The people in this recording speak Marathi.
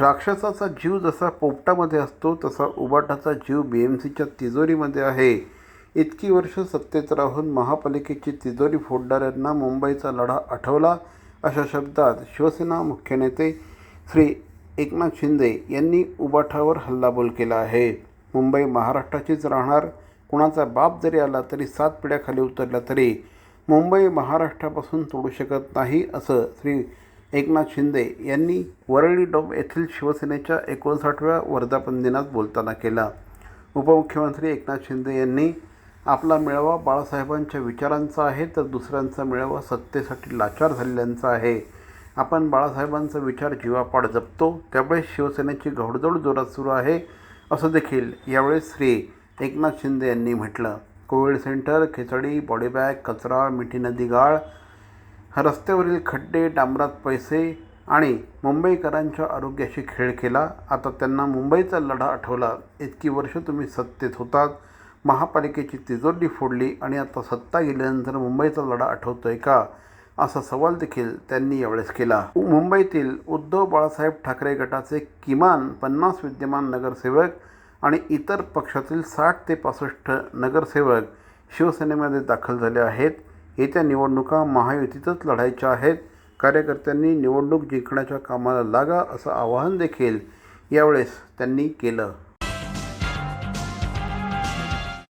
राक्षसाचा जीव जसा पोपटामध्ये असतो तसा उबाटाचा जीव बी एम सीच्या तिजोरीमध्ये आहे. इतकी वर्ष सत्तेत राहून महापालिकेची तिजोरी फोडणाऱ्यांना मुंबईचा लढा आठवला अशा शब्दात शिवसेना मुख्य नेते श्री एकनाथ शिंदे यांनी उबाठावर हल्लाबोल केला आहे. मुंबई महाराष्ट्राचीच राहणार कुणाचा बाप जरी आला तरी सात पिढ्याखाली उतरला तरी मुंबई महाराष्ट्रापासून तोडू शकत नाही असं श्री एकनाथ शिंदे यांनी वरळी डोब येथील शिवसेनेच्या एकोणसाठव्या वर्धापन दिनात बोलताना केला. उपमुख्यमंत्री एकनाथ शिंदे यांनी आपला मेळावा बाळासाहेबांच्या विचारांचा आहे तर दुसऱ्यांचा मेळावा सत्तेसाठी लाचार झालेल्यांचा आहे. आपण बाळासाहेबांचा विचार जीवापाड जपतो त्यामुळे शिवसेनेची घोडदौड जोरात सुरू आहे असं देखील यावेळेस श्री एकनाथ शिंदे यांनी म्हटलं. Covid centre khichdi body bag कचरा मिठी नदी गाळ रस्त्यावरील खड्डे डांबरात पैसे आणि मुंबईकरांच्या आरोग्याशी खेळ केला. आता त्यांना मुंबईचा लढा आठवला. इतकी वर्ष तुम्ही सत्तेत होतात. महापालिकेची तिजोरी फोडली आणि आता सत्ता गेल्यानंतर मुंबईचा लढा आठवतो आहे का? असा सवाल देखील त्यांनी यावेळेस केला. मुंबईतील उद्धव बाळासाहेब ठाकरे गटाचे किमान पन्नास विद्यमान नगरसेवक आणि इतर पक्षातील साठ ते पासष्ट नगरसेवक शिवसेनेमध्ये दाखल झाले आहेत. येत्या निवडणुका महायुतीतच लढायच्या आहेत. कार्यकर्त्यांनी निवडणूक जिंकण्याच्या कामाला लागा असं आवाहन देखील यावेळेस त्यांनी केलं.